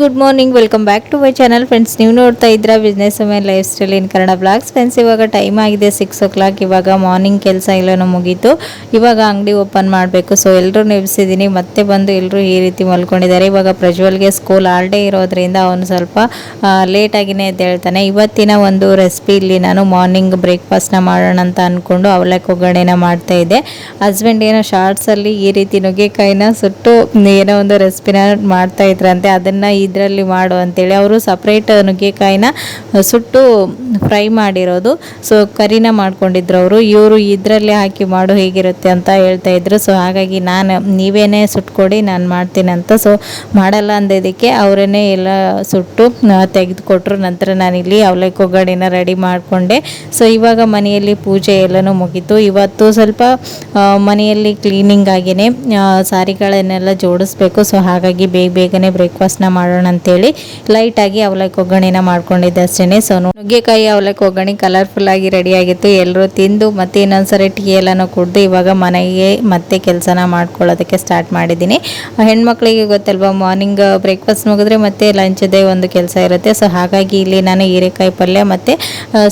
Good morning welcome back to my channel friends ನೀವು ನೋಡ್ತಾ ಇದ್ದೀರಾ ಬಿಸ್ನೆಸ್ ಮೇಲೆ lifestyle in Kannada blogs friends ಇವಾಗ ಟೈಮ್ ಆಗಿದೆ ಸಿಕ್ಸ್ ಓ ಕ್ಲಾಕ್ ಇವಾಗ ಮಾರ್ನಿಂಗ್ ಕೆಲಸ ಎಲ್ಲನೂ ಮುಗೀತು. ಇವಾಗ ಅಂಗಡಿ ಓಪನ್ ಮಾಡಬೇಕು. ಸೊ ಎಲ್ಲರೂ ನೆಲೆಸಿದ್ದೀನಿ. ಮತ್ತೆ ಬಂದು ಎಲ್ಲರೂ ಈ ರೀತಿ ಮಲ್ಕೊಂಡಿದ್ದಾರೆ. ಇವಾಗ ಪ್ರಜ್ವಲ್ಗೆ ಸ್ಕೂಲ್ ಆಲ್ಡೇ ಇರೋದ್ರಿಂದ ಅವನು ಸ್ವಲ್ಪ ಲೇಟಾಗಿನೇ ಎದ್ದೇಳ್ತಾನೆ ಇವತ್ತಿನ ಒಂದು ರೆಸಿಪಿ ಇಲ್ಲಿ ನಾನು ಮಾರ್ನಿಂಗ್ ಬ್ರೇಕ್ಫಾಸ್ಟ್ನ ಮಾಡೋಣ ಅಂತ ಅಂದ್ಕೊಂಡು ಅವಲಕ್ಕಿ ಒಗ್ಗರಣೆನ ಮಾಡ್ತಾ ಇದ್ದೆ. ಹಸ್ಬೆಂಡ್ ಏನೋ ಶಾರ್ಟ್ಸಲ್ಲಿ ಈ ರೀತಿ ನುಗ್ಗೆಕಾಯಿನ ಸುಟ್ಟು ಏನೋ ಒಂದು ರೆಸಿಪಿನ ಮಾಡ್ತಾ ಇದ್ರಂತೆ. ಅದನ್ನು ಇದರಲ್ಲಿ ಮಾಡು ಅಂತೇಳಿ ಅವರು ಸಪ್ರೇಟ್ ನುಗ್ಗೆಕಾಯಿನ ಸುಟ್ಟು ಫ್ರೈ ಮಾಡಿರೋದು. ಸೊ ಕರಿನ ಮಾಡ್ಕೊಂಡಿದ್ರು ಅವರು. ಇವರು ಇದರಲ್ಲಿ ಹಾಕಿ ಮಾಡು ಹೇಗಿರುತ್ತೆ ಅಂತ ಹೇಳ್ತಾ ಇದ್ರು. ಸೊ ಹಾಗಾಗಿ ನಾನು, ನೀವೇನೇ ಸುಟ್ಕೊಡಿ, ನಾನು ಮಾಡ್ತೀನಿ ಅಂತ. ಸೊ ಮಾಡಲ್ಲ ಅಂದಿದ್ದಕ್ಕೆ ಅವರನ್ನೇ ಎಲ್ಲ ಸುಟ್ಟು ತೆಗೆದುಕೊಟ್ರು. ನಂತರ ನಾನಿಲ್ಲಿ ಅವಲಕ್ಕಿ ಒಗ್ಗರಣೆನ ರೆಡಿ ಮಾಡಿಕೊಂಡೆ. ಸೊ ಇವಾಗ ಮನೆಯಲ್ಲಿ ಪೂಜೆ ಎಲ್ಲನೂ ಮುಗೀತು. ಇವತ್ತು ಸ್ವಲ್ಪ ಮನೆಯಲ್ಲಿ ಕ್ಲೀನಿಂಗ್ ಆಗಿನೇ ಸಾರಿಗಳನ್ನೆಲ್ಲ ಜೋಡಿಸ್ಬೇಕು. ಸೊ ಹಾಗಾಗಿ ಬೇಗ ಬೇಗನೆ ಬ್ರೇಕ್ಫಾಸ್ಟ್ನ ಮಾಡೋಣ ಅಂತೇಳಿ ಲೈಟಾಗಿ ಅವಲಕ್ಕಿ ಒಗ್ಗರಣೆನ ಮಾಡ್ಕೊಂಡಿದ್ದೆ ಅಷ್ಟೇ ಸೊ ನುಗ್ಗೆಕಾಯಿ ಅವಲಕ್ಕಿ ಒಗ್ಗರಣೆ ಕಲರ್ಫುಲ್ ಆಗಿ ರೆಡಿ ಆಗಿತ್ತು. ಎಲ್ಲರೂ ತಿಂದು ಮತ್ತೆ ಇನ್ನೊಂದ್ಸರಿ ಟೀ ಎಲ್ಲನೂ ಕುಡ್ದು ಇವಾಗ ಮನೆಗೆ ಮತ್ತೆ ಕೆಲಸನ ಮಾಡ್ಕೊಳ್ಳೋದಕ್ಕೆ ಸ್ಟಾರ್ಟ್ ಮಾಡಿದ್ದೀನಿ. ಹೆಣ್ಮಕ್ಳಿಗೆ ಗೊತ್ತಲ್ವಾ ಮಾರ್ನಿಂಗ್ ಬ್ರೇಕ್ಫಾಸ್ಟ್ ಮುಗಿದ್ರೆ ಮತ್ತೆ ಲಂಚದೇ ಒಂದು ಕೆಲಸ ಇರುತ್ತೆ. ಸೊ ಹಾಗಾಗಿ ಇಲ್ಲಿ ನಾನು ಹೀರೆಕಾಯಿ ಪಲ್ಯ ಮತ್ತು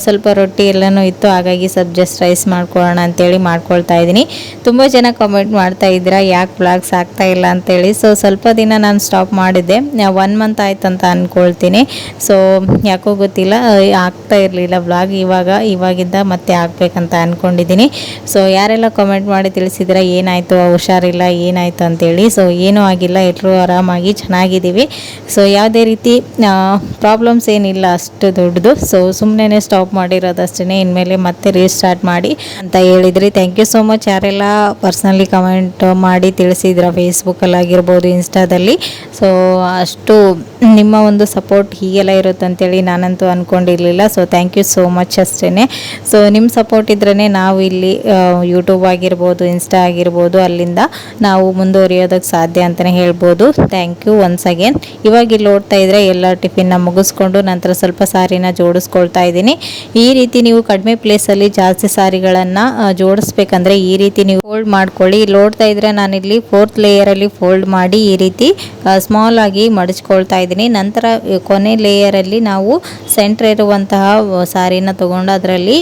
ಸ್ವಲ್ಪ ರೊಟ್ಟಿ ಎಲ್ಲನೂ ಇತ್ತು. ಹಾಗಾಗಿ ಸ್ವಲ್ಪ ಜಸ್ಟ್ ರೈಸ್ ಮಾಡ್ಕೊಳ್ಳೋಣ ಅಂತೇಳಿ ಮಾಡ್ಕೊಳ್ತಾ ಇದ್ದೀನಿ. ತುಂಬ ಜನ ಕಮೆಂಟ್ ಮಾಡ್ತಾ ಇದ್ದೀರಾ, ಯಾಕೆ ಬ್ಲಾಗ್ಸ್ ಆಗ್ತಾ ಇಲ್ಲ ಅಂತೇಳಿ. ಸೊ ಸ್ವಲ್ಪ ದಿನ ನಾನು ಸ್ಟಾಪ್ ಮಾಡಿದ್ದೆ. ಒನ್ ಮಂತ್ ಆಯ್ತು ಅಂತ ಅಂದ್ಕೊಳ್ತೀನಿ ಸೊ ಯಾಕೋ ಗೊತ್ತಿಲ್ಲ ಆಗ್ತಾ ಇರಲಿಲ್ಲ ಬ್ಲಾಗ್ ಇವಾಗ, ಇವಾಗಿಂದ ಮತ್ತೆ ಆಗಬೇಕಂತ ಅಂದ್ಕೊಂಡಿದ್ದೀನಿ ಸೊ ಯಾರೆಲ್ಲ ಕಮೆಂಟ್ ಮಾಡಿ ತಿಳಿಸಿದ್ರೆ ಏನಾಯಿತು, ಹುಷಾರಿಲ್ಲ, ಏನಾಯಿತು ಅಂತೇಳಿ. ಸೊ ಏನೂ ಆಗಿಲ್ಲ ಎಲ್ಲರೂ ಆರಾಮಾಗಿ ಚೆನ್ನಾಗಿದ್ದೀವಿ. ಸೊ ಯಾವುದೇ ರೀತಿ ಪ್ರಾಬ್ಲಮ್ಸ್ ಏನಿಲ್ಲ, ಅಷ್ಟು ದೊಡ್ಡದು. ಸೊ ಸುಮ್ಮನೆ ಸ್ಟಾಪ್ ಮಾಡಿರೋದಷ್ಟೇ ಇನ್ಮೇಲೆ ಮತ್ತೆ ರೀಸ್ಟಾರ್ಟ್ ಮಾಡಿ ಅಂತ ಹೇಳಿದ್ರಿ. ಥ್ಯಾಂಕ್ ಯು ಸೋ ಮಚ್ ಯಾರೆಲ್ಲ ಪರ್ಸ್ನಲಿ ಕಮೆಂಟ್ ಮಾಡಿ ತಿಳಿಸಿದ್ರ ಫೇಸ್ಬುಕ್ಕಲ್ಲಿ ಆಗಿರ್ಬೋದು ಇನ್ಸ್ಟಾದಲ್ಲಿ ಸೊ ಅಷ್ಟು ನಿಮ್ಮ ಒಂದು ಸಪೋರ್ಟ್ ಹೀಗೆಲ್ಲ ಇರುತ್ತೆ ಅಂತೇಳಿ ನಾನಂತೂ ಅಂದ್ಕೊಂಡಿರಲಿಲ್ಲ so thank you so much ಅಷ್ಟೇ ಸೊ ನಿಮ್ಮ ಸಪೋರ್ಟ್ ಇದ್ರೇ ನಾವು ಇಲ್ಲಿ ಯೂಟ್ಯೂಬ್ ಆಗಿರ್ಬೋದು ಇನ್ಸ್ಟಾ ಆಗಿರ್ಬೋದು, ಅಲ್ಲಿಂದ ನಾವು ಮುಂದುವರಿಯೋದಕ್ಕೆ ಸಾಧ್ಯ ಅಂತಲೇ ಹೇಳ್ಬೋದು. ಥ್ಯಾಂಕ್ ಯು ಒನ್ಸ್ ಅಗೇನ್ ಇವಾಗ ಇಲ್ಲಿ ಓಡ್ತಾ ಇದ್ದರೆ ಎಲ್ಲ ಟಿಫಿನ್ನ ಮುಗಿಸ್ಕೊಂಡು ನಂತರ ಸ್ವಲ್ಪ ಸಾರಿನ ಜೋಡಿಸ್ಕೊಳ್ತಾ ಇದ್ದೀನಿ. ಈ ರೀತಿ ನೀವು ಕಡಿಮೆ ಪ್ಲೇಸಲ್ಲಿ ಜಾಸ್ತಿ ಸಾರಿಗಳನ್ನು ಜೋಡಿಸ್ಬೇಕಂದ್ರೆ ಈ ರೀತಿ ನೀವು ಫೋಲ್ಡ್ ಮಾಡ್ಕೊಳ್ಳಿ. ಇಲ್ಲಿ ನೋಡ್ತಾ ಇದ್ದರೆ ನಾನಿಲ್ಲಿ ಫೋರ್ತ್ ಲೇಯರಲ್ಲಿ ಫೋಲ್ಡ್ ಮಾಡಿ ಈ ರೀತಿ ಸ್ಮಾಲ್ ಆಗಿ ಮಡಚ್ಕೊಳ್ತಾ ಇದ್ದೀನಿ. ನಂತರ ಕೊನೆ ಲೇಯರಲ್ಲಿ ನಾವು ಸೆಂಟ್ರ್ ಇರುವಂತಹ ಸಾರಿನ ತೊಗೊಂಡು ಅದರಲ್ಲಿ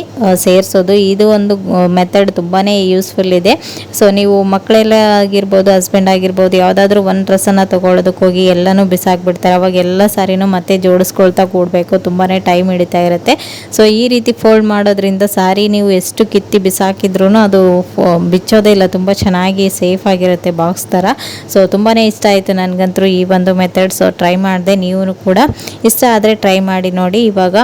ಸೇರಿಸೋದು. ಇದು ಒಂದು ಮೆಥಡ್ ತುಂಬಾ ಯೂಸ್ಫುಲ್ ಇದೆ. ಸೊ ನೀವು ಮಕ್ಕಳೆಲ್ಲ ಆಗಿರ್ಬೋದು ಹಸ್ಬೆಂಡ್ ಆಗಿರ್ಬೋದು, ಯಾವುದಾದ್ರೂ ಒಂದು ಡ್ರೆಸ್ಸನ್ನು ತೊಗೊಳೋದಕ್ಕೆ ಹೋಗಿ ಎಲ್ಲನೂ ಬಿಸಾಕ್ಬಿಡ್ತಾರೆ. ಅವಾಗ ಎಲ್ಲ ಸಾರಿನೂ ಮತ್ತೆ ಜೋಡಿಸ್ಕೊಳ್ತಾ ಕೂಡಬೇಕು. ತುಂಬಾ ಟೈಮ್ ಹಿಡಿತಾ ಇರುತ್ತೆ. ಸೊ ಈ ರೀತಿ ಫೋಲ್ಡ್ ಮಾಡೋದ್ರಿಂದ ಸಾರಿ ನೀವು ಎಷ್ಟು ಕಿತ್ತಿ ಬಿಸಾಕಿದ್ರೂ ಅದು ಬಿಚ್ಚೋದೇ ಇಲ್ಲ. ತುಂಬ ಚೆನ್ನಾಗಿ ಸೇಫ್ ಆಗಿರುತ್ತೆ ಬಾಕ್ಸ್ ಥರ ಸೊ ತುಂಬಾ ಇಷ್ಟ ಆಯಿತು ನನಗಂತೂ ಈ ಒಂದು ಮೆಥಡ್ ಸೊ ಟ್ರೈ ಮಾಡಿದೆ ನೀವು ಕೂಡ ಇಷ್ಟ ಆದರೆ ಟ್ರೈ ಮಾಡಿ ನೋಡಿ. ಇವಾಗ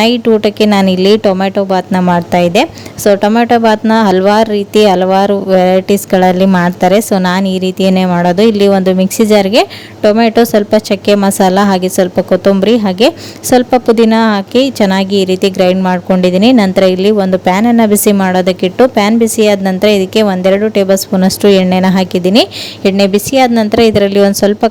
ನೈಟ್ ಊಟಕ್ಕೆ ನಾನು ಇಲ್ಲಿ ಟೊಮೆಟೊ ಬಾತ್ನ ಮಾಡ್ತಾ ಇದ್ದೆ. ಸೊ ಟೊಮೆಟೊ ಬಾತ್ನ ಹಲವಾರು ರೀತಿ, ಹಲವಾರು ವೆರೈಟೀಸ್ಗಳಲ್ಲಿ ಮಾಡ್ತಾರೆ. ಸೊ ನಾನು ಈ ರೀತಿಯೇ ಮಾಡೋದು. ಇಲ್ಲಿ ಒಂದು ಮಿಕ್ಸಿ ಜಾರ್ಗೆ ಟೊಮೆಟೊ ಸ್ವಲ್ಪ ಚಕ್ಕೆ ಮಸಾಲ, ಹಾಗೆ ಸ್ವಲ್ಪ ಕೊತ್ತಂಬರಿ, ಹಾಗೆ ಸ್ವಲ್ಪ ಪುದೀನ ಹಾಕಿ ಚೆನ್ನಾಗಿ ಈ ರೀತಿ ಗ್ರೈಂಡ್ ಮಾಡ್ಕೊಂಡಿದ್ದೀನಿ. ನಂತರ ಇಲ್ಲಿ ಒಂದು ಪ್ಯಾನನ್ನು ಬಿಸಿ ಮಾಡೋದಕ್ಕಿಟ್ಟು ಪ್ಯಾನ್ ಬಿಸಿಯಾದ ನಂತರ ಇದಕ್ಕೆ ಒಂದೆರಡು ಟೇಬಲ್ ಸ್ಪೂನಷ್ಟು ಎಣ್ಣೆನ ಹಾಕಿದ್ದೀನಿ. ಎಣ್ಣೆ ಬಿಸಿ ಆದ ನಂತರ ಇದರಲ್ಲಿ ಒಂದು ಸ್ವಲ್ಪ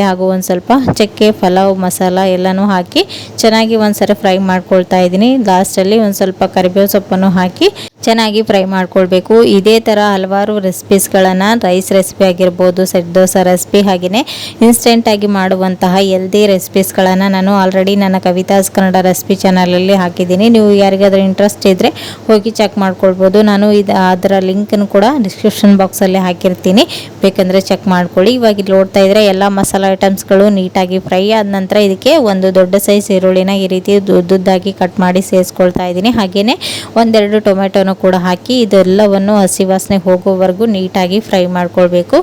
ಕಡಲೆಬೇಳೆ ಹಾಗೂ ಒಂದು ಸ್ವಲ್ಪ ಚಕ್ಕೆ, ಪಲಾವ್, ಮಸಾಲ ಎಲ್ಲನೂ ಹಾಕಿ ಚೆನ್ನಾಗಿ ಒಂದ್ಸರಿ ಫ್ರೈ ಮಾಡ್ಕೊಳ್ತಾ ಇದ್ದೀನಿ. ಲಾಸ್ಟಲ್ಲಿ ಒಂದು ಸ್ವಲ್ಪ ಕರಿಬೇವು ಸೊಪ್ಪನ್ನು ಹಾಕಿ ಚೆನ್ನಾಗಿ ಫ್ರೈ ಮಾಡ್ಕೊಳ್ಬೇಕು. ಇದೇ ಥರ ಹಲವಾರು ರೆಸಿಪೀಸ್ಗಳನ್ನು ರೈಸ್ ರೆಸಿಪಿ ಆಗಿರ್ಬೋದು ಸೆಟ್ ದೋಸೆ ರೆಸಿಪಿ ಹಾಗೆಯೇ ಇನ್ಸ್ಟೆಂಟಾಗಿ ಮಾಡುವಂತಹ ಎಲ್ದಿ ರೆಸಿಪೀಸ್ಗಳನ್ನು ನಾನು ಆಲ್ರೆಡಿ ನನ್ನ ಕವಿತಾಸ್ ಕನ್ನಡ ರೆಸಿಪಿ ಚಾನಲಲ್ಲಿ ಹಾಕಿದ್ದೀನಿ. ನೀವು ಯಾರಿಗಾದ್ರೂ ಇಂಟ್ರೆಸ್ಟ್ ಇದ್ದರೆ ಹೋಗಿ ಚೆಕ್ ಮಾಡ್ಕೊಳ್ಬೋದು. ನಾನು ಇದು ಅದರ ಲಿಂಕನ್ನು ಕೂಡ ಡಿಸ್ಕ್ರಿಪ್ಷನ್ ಬಾಕ್ಸಲ್ಲಿ ಹಾಕಿರ್ತೀನಿ. ಬೇಕಂದರೆ ಚೆಕ್ ಮಾಡ್ಕೊಳ್ಳಿ. ಇವಾಗ ಇಲ್ಲಿ ನೋಡ್ತಾ ಇದ್ದರೆ ಎಲ್ಲ ಮಸಾಲ ಐಟಮ್ಸ್ಗಳು ನೀಟಾಗಿ ಫ್ರೈ ಆದ ನಂತರ ಇದಕ್ಕೆ ಒಂದು ದೊಡ್ಡ ಸೈಜ್ ಈರುಳ್ಳಿನ ಈ ರೀತಿ ಉದ್ದುದ್ದಾಗಿ ಕಟ್ ಮಾಡಿ ಸೇರಿಸ್ಕೊಳ್ತಾ ಇದ್ದೀನಿ. ಹಾಗೆಯೇ ಒಂದೆರಡು ಟೊಮೆಟೊನೂ ಕೂಡ ಹಾಕಿ ಇದೆಲ್ಲವನ್ನು ಹಸಿ ವಾಸನೆ ಹೋಗೋವರೆಗೂ ನೀಟಾಗಿ ಫ್ರೈ ಮಾಡ್ಕೊಳ್ಬೇಕು.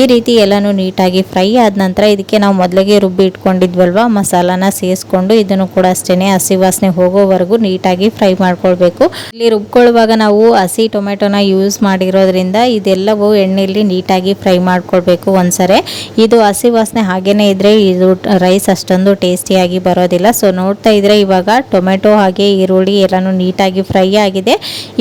ಈ ರೀತಿ ಎಲ್ಲನೂ ನೀಟಾಗಿ ಫ್ರೈ ಆದ ನಂತರ ಇದಕ್ಕೆ ನಾವು ಮೊದಲಿಗೆ ರುಬ್ಬಿ ಇಟ್ಕೊಂಡಿದ್ವಲ್ವ, ಮಸಾಲಾನ ಸೇರಿಸ್ಕೊಂಡು ಇದನ್ನು ಕೂಡ ಅಷ್ಟೇ ಹಸಿ ವಾಸನೆ ಹೋಗೋವರೆಗೂ ನೀಟಾಗಿ ಫ್ರೈ ಮಾಡ್ಕೊಳ್ಬೇಕು. ಇಲ್ಲಿ ರುಬ್ಕೊಳ್ಳುವಾಗ ನಾವು ಹಸಿ ಟೊಮೆಟೊನ ಯೂಸ್ ಮಾಡಿರೋದ್ರಿಂದ ಇದೆಲ್ಲವೂ ಎಣ್ಣೆಯಲ್ಲಿ ನೀಟಾಗಿ ಫ್ರೈ ಮಾಡ್ಕೊಳ್ಬೇಕು ಒಂದ್ಸರಿ. ಇದು ಹಸಿ ವಾಸನೆ ಹಾಗೇನೆ ಇದ್ರೆ ಇದು ರೈಸ್ ಅಷ್ಟೊಂದು ಟೇಸ್ಟಿಯಾಗಿ ಬರೋದಿಲ್ಲ. ಸೊ ನೋಡ್ತಾ ಇದ್ರೆ ಇವಾಗ ಟೊಮೆಟೊ ಹಾಗೆ ಈರುಳ್ಳಿ ಎಲ್ಲನೂ ನೀಟಾಗಿ ಫ್ರೈ ಆಗಿದೆ.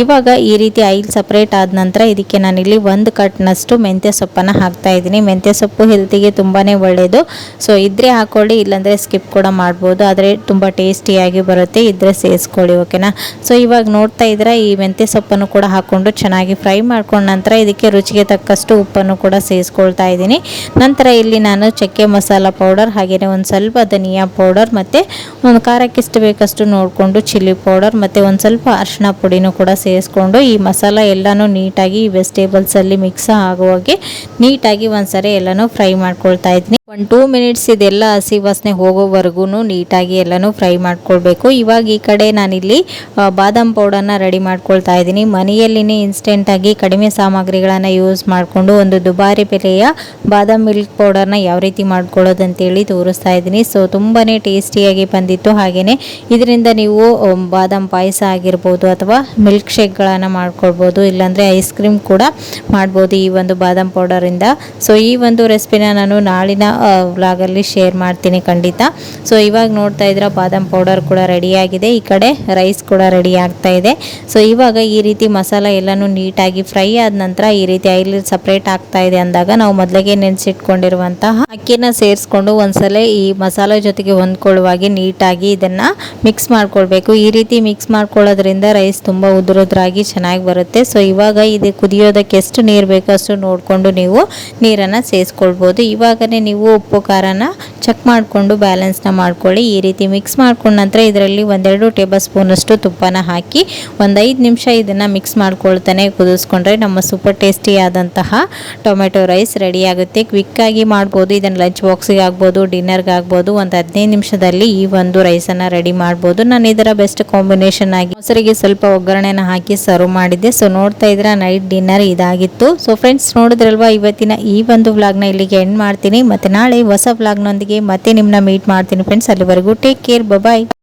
ಇವಾಗ ಈ ರೀತಿ ಆಯಿಲ್ ಸಪ್ರೇಟ್ ಆದ ನಂತರ ಇದಕ್ಕೆ ನಾನಿಲ್ಲಿ ಒಂದು ಕಟ್ನಷ್ಟು ಮೆಂತ್ಯ ಸೊಪ್ಪನ್ನು ಹಾಕ್ತಾ ಇದ್ದೀನಿ. ಮೆಂತ್ಯ ಸೊಪ್ಪು ಹೆಲ್ತಿಗೆ ತುಂಬಾ ಒಳ್ಳೆಯದು ಸೊ ಇದ್ರೆ ಹಾಕೊಳ್ಳಿ, ಇಲ್ಲಾಂದರೆ ಸ್ಕಿಪ್ ಕೂಡ ಮಾಡ್ಬೋದು. ಆದರೆ ತುಂಬ ಟೇಸ್ಟಿಯಾಗಿ ಬರುತ್ತೆ. ಇದ್ರೆ ಸೇರಿಸ್ಕೊಳ್ಳಿ ಓಕೆನಾ ಸೊ ಇವಾಗ ನೋಡ್ತಾ ಇದ್ರೆ ಈ ಮೆಂತ್ಯ ಸೊಪ್ಪನ್ನು ಕೂಡ ಹಾಕ್ಕೊಂಡು ಚೆನ್ನಾಗಿ ಫ್ರೈ ಮಾಡ್ಕೊಂಡ ನಂತರ ಇದಕ್ಕೆ ರುಚಿಗೆ ತಕ್ಕಷ್ಟು ಉಪ್ಪನ್ನು ಕೂಡ ಸೇರಿಸ್ಕೊಳ್ತಾ ಇದ್ದೀನಿ. ನಂತರ ಇಲ್ಲಿ ನಾನು ಚಕ್ಕೆ ಮಸಾಲೆ ಮಸಾಲ ಪೌಡರ್ ಹಾಗೆಯೇ ಒಂದು ಸ್ವಲ್ಪ ಧನಿಯಾ ಪೌಡರ್ ಮತ್ತು ಒಂದು ಖಾರಕ್ಕೆ ಇಷ್ಟು ಬೇಕಷ್ಟು ನೋಡಿಕೊಂಡು ಚಿಲ್ಲಿ ಪೌಡರ್ ಮತ್ತು ಒಂದು ಸ್ವಲ್ಪ ಅರಿಶಿನ ಪುಡಿನೂ ಕೂಡ ಸೇರಿಸ್ಕೊಂಡು ಈ ಮಸಾಲ ಎಲ್ಲನೂ ನೀಟಾಗಿ ಈ ವೆಜಿಟೇಬಲ್ಸಲ್ಲಿ ಮಿಕ್ಸ್ ಆಗುವಾಗೆ ನೀಟಾಗಿ ಒಂದ್ಸರಿ ಎಲ್ಲನೂ ಫ್ರೈ ಮಾಡ್ಕೊಳ್ತಾ ಇದ್ದೀನಿ ಒಂದು ಟೂ ಮಿನಿಟ್ಸ್ ಇದೆಲ್ಲ ಹಸಿ ವಾಸನೆ ಹೋಗೋವರೆಗೂ ನೀಟಾಗಿ ಎಲ್ಲನೂ ಫ್ರೈ ಮಾಡ್ಕೊಳ್ಬೇಕು. ಇವಾಗ ಈ ಕಡೆ ನಾನಿಲ್ಲಿ ಬಾದಾಮ್ ಪೌಡರ್ನ ರೆಡಿ ಮಾಡ್ಕೊಳ್ತಾ ಇದ್ದೀನಿ. ಮನೆಯಲ್ಲಿನೇ ಇನ್ಸ್ಟೆಂಟಾಗಿ ಕಡಿಮೆ ಸಾಮಗ್ರಿಗಳನ್ನು ಯೂಸ್ ಮಾಡಿಕೊಂಡು ಒಂದು ದುಬಾರಿ ಬೆಲೆಯ ಬಾದಾಮ್ ಮಿಲ್ಕ್ ಪೌಡರ್ನ ಯಾವ ರೀತಿ ಮಾಡ್ಕೊಳ್ಳೋದು ಅಂತೇಳಿ ತೋರಿಸ್ತಾ ಇದ್ದೀನಿ. ಸೊ ತುಂಬಾ ಟೇಸ್ಟಿಯಾಗಿ ಬಂದಿತ್ತು. ಹಾಗೆಯೇ ಇದರಿಂದ ನೀವು ಬಾದಾಮ್ ಪಾಯಸ ಆಗಿರ್ಬೋದು ಅಥವಾ ಮಿಲ್ಕ್ ಶೇಕ್ಗಳನ್ನು ಮಾಡ್ಕೊಳ್ಬೋದು. ಇಲ್ಲಾಂದರೆ ಐಸ್ ಕ್ರೀಮ್ ಕೂಡ ಮಾಡ್ಬೋದು ಈ ಒಂದು ಬಾದಾಮ್ ಪೌಡರಿಂದ. ಸೊ ಈ ಒಂದು ರೆಸಿಪಿನ ನಾನು ನಾಳಿನ ವ್ಲಾಗಲ್ಲಿ ಶೇರ್ ಮಾಡ್ತೀನಿ ಖಂಡಿತ. ಸೊ ಇವಾಗ ನೋಡ್ತಾ ಇದ್ರೆ ಬಾದಾಮ್ ಪೌಡರ್ ಕೂಡ ರೆಡಿಯಾಗಿದೆ. ಈ ಕಡೆ ರೈಸ್ ಕೂಡ ರೆಡಿ ಆಗ್ತಾ ಇದೆ. ಸೊ ಇವಾಗ ಈ ರೀತಿ ಮಸಾಲ ಎಲ್ಲನೂ ನೀಟಾಗಿ ಫ್ರೈ ಆದ ನಂತರ ಈ ರೀತಿ ಐಲಿ ಸಪ್ರೇಟ್ ಆಗ್ತಾ ಇದೆ ಅಂದಾಗ ನಾವು ಮೊದಲಿಗೆ ನೆನೆಸಿಟ್ಕೊಂಡಿರುವಂತಹ ಅಕ್ಕಿನ ಸೇರಿಸ್ಕೊಂಡು ಒಂದ್ಸಲ ಈ ಮಸಾಲೆ ಜೊತೆಗೆ ಹೊಂದ್ಕೊಳ್ಳುವಾಗೆ ನೀಟಾಗಿ ಇದನ್ನು ಮಿಕ್ಸ್ ಮಾಡ್ಕೊಳ್ಬೇಕು. ಈ ರೀತಿ ಮಿಕ್ಸ್ ಮಾಡ್ಕೊಳ್ಳೋದ್ರಿಂದ ರೈಸ್ ತುಂಬ ಉದುರುದ್ರಾಗಿ ಚೆನ್ನಾಗಿ ಬರುತ್ತೆ. ಸೊ ಇವಾಗ ಇದು ಕುದಿಯೋದಕ್ಕೆ ಎಷ್ಟು ನೀರು ಬೇಕೋ ಅಷ್ಟು ನೋಡಿಕೊಂಡು ನೀವು ನೀರನ್ನು ಸೇರಿಸ್ಕೊಳ್ಬೋದು. ಇವಾಗಲೇ ನೀವು ಉಪ್ಪು, ಖಾರನ ಚೆಕ್ ಮಾಡಿಕೊಂಡು ಬ್ಯಾಲೆನ್ಸ್ನ ಮಾಡ್ಕೊಳ್ಳಿ. ಈ ರೀತಿ ಮಿಕ್ಸ್ ಮಾಡ್ಕೊಂಡ ನಂತರ ಇದರಲ್ಲಿ ಒಂದೆರಡು ಟೇಬಲ್ ಸ್ಪೂನಷ್ಟು ತುಪ್ಪನ ಹಾಕಿ ಒಂದು ಐದು ನಿಮಿಷ ಇದನ್ನು ಮಿಕ್ಸ್ ಮಾಡ್ಕೊಳ್ತಾನೆ ಕುದಿಸ್ಕೊಂಡ್ರೆ ನಮ್ಮ ಸೂಪರ್ ಟೇಸ್ಟಿಯಾದಂತಹ ಟೊಮೆಟೊ ರೈಸ್ ರೆಡಿಯಾಗುತ್ತೆ ಕ್ವಿಕ್ಕಾಗಿ ಮಾಡ್ಬೋದು. ಇದನ್ನು ಲಂಚ್ ಬಾಕ್ಸಿಗೆ ಆಗ್ಬೋದು ಡಿನ್ನರ್ಗೆ ಆಗ್ಬೋದು, ಒಂದು ಹದಿನೈದು ನಿಮಿಷದಲ್ಲಿ ಈ ಒಂದು ರೈಸನ್ನು ರೆಡಿ ಮಾಡ್ಬೋದು. ನಾನು ಇದರ ಬೆಸ್ಟ್ ಕಾಂಬಿನೇಷನ್ ಆಗಿ ಮೊಸರಿಗೆ ಸ್ವಲ್ಪ ಒಗ್ಗರಣೆನ ಹಾಕಿ ಸರ್ವ್ ಮಾಡಿದ್ದೆ. ಸೊ ನೋಡ್ತಾ ಇದ್ರೆ ನೈಟ್ ಡಿನ್ನರ್ ಇದಾಗಿತ್ತು. ಸೊ ಫ್ರೆಂಡ್ಸ್ ನೋಡಿದ್ರಲ್ವಾ, ಇವತ್ತಿನ ಈ ಒಂದು ವ್ಲಾಗ್ನ ಇಲ್ಲಿಗೆ ಎಂಡ್ ಮಾಡ್ತೀನಿ. ಮತ್ತೆ ನಾಳೆ ಹೊಸ ವ್ಲಾಗ್ನೊಂದಿಗೆ ಮತ್ತೆ ನಿಮ್ಮನ್ನ ಮೀಟ್ ಮಾಡ್ತೀನಿ ಫ್ರೆಂಡ್ಸ್ ಅಲ್ಲಿವರೆಗೂ ಟೇಕ್ ಕೇರ್ ಬಾಯ್